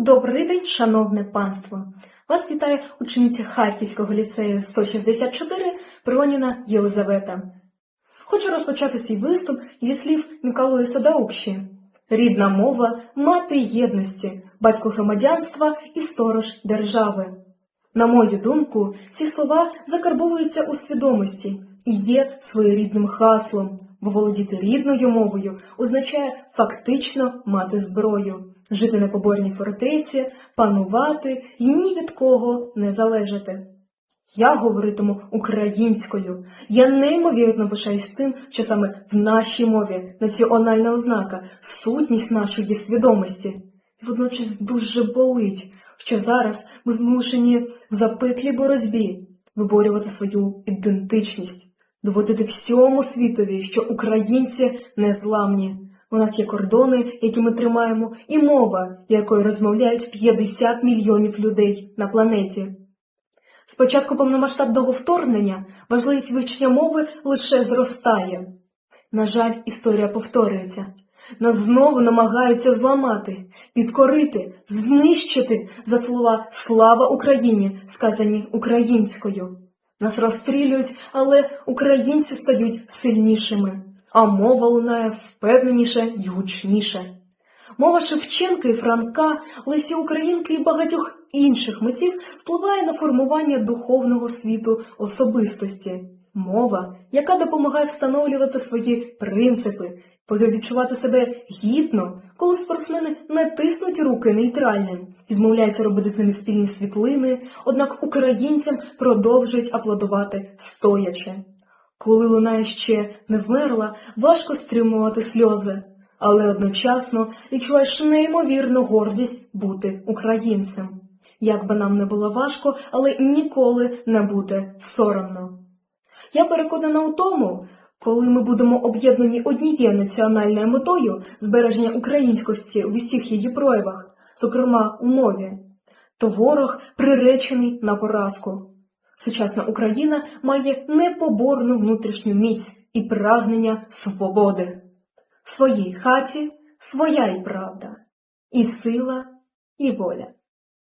Добрий день, шановне панство! Вас вітає учениця Харківського ліцею 164 Проніна Єлизавета. Хочу розпочати свій виступ зі слів Мікалої Садаукші. Рідна мова – мати єдності, батько громадянства і сторож держави. На мою думку, ці слова закарбовуються у свідомості і є своєрідним хаслом, бо володіти рідною мовою означає фактично мати зброю, жити на поборній фортеці, панувати і ні від кого не залежати. Я говоритиму українською. Я неймовірно пишаюсь тим, що саме в нашій мові національна ознака, сутність нашої свідомості. І водночас дуже болить, що зараз ми змушені в запеклій боротьбі виборювати свою ідентичність, доводити всьому світові, що українці незламні. У нас є кордони, які ми тримаємо, і мова, якою розмовляють 50 мільйонів людей на планеті. З початку повномасштабного вторгнення важливість вивчення мови лише зростає. На жаль, історія повторюється. Нас знову намагаються зламати, підкорити, знищити за слова Слава Україні, сказані українською. Нас розстрілюють, але українці стають сильнішими, а мова лунає впевненіше й гучніше. Мова Шевченка і Франка, Лесі Українки і багатьох інших митців впливає на формування духовного світу особистості. Мова, яка допомагає встановлювати свої принципи, відчувати себе гідно, коли спортсмени не тиснуть руки нейтральним, відмовляються робити з ними спільні світлини, однак українцям продовжують аплодувати стоячи. Коли луна ще не вмерла, важко стримувати сльози, але одночасно відчуваєш неймовірну гордість бути українцем. Як би нам не було важко, але ніколи не буде соромно. Я переконана у тому, коли ми будемо об'єднані однією національною метою збереження українськості в усіх її проявах, зокрема у мові, то ворог приречений на поразку. Сучасна Україна має непоборну внутрішню міць і прагнення свободи. Своїй хаті своя і правда, і сила, і воля.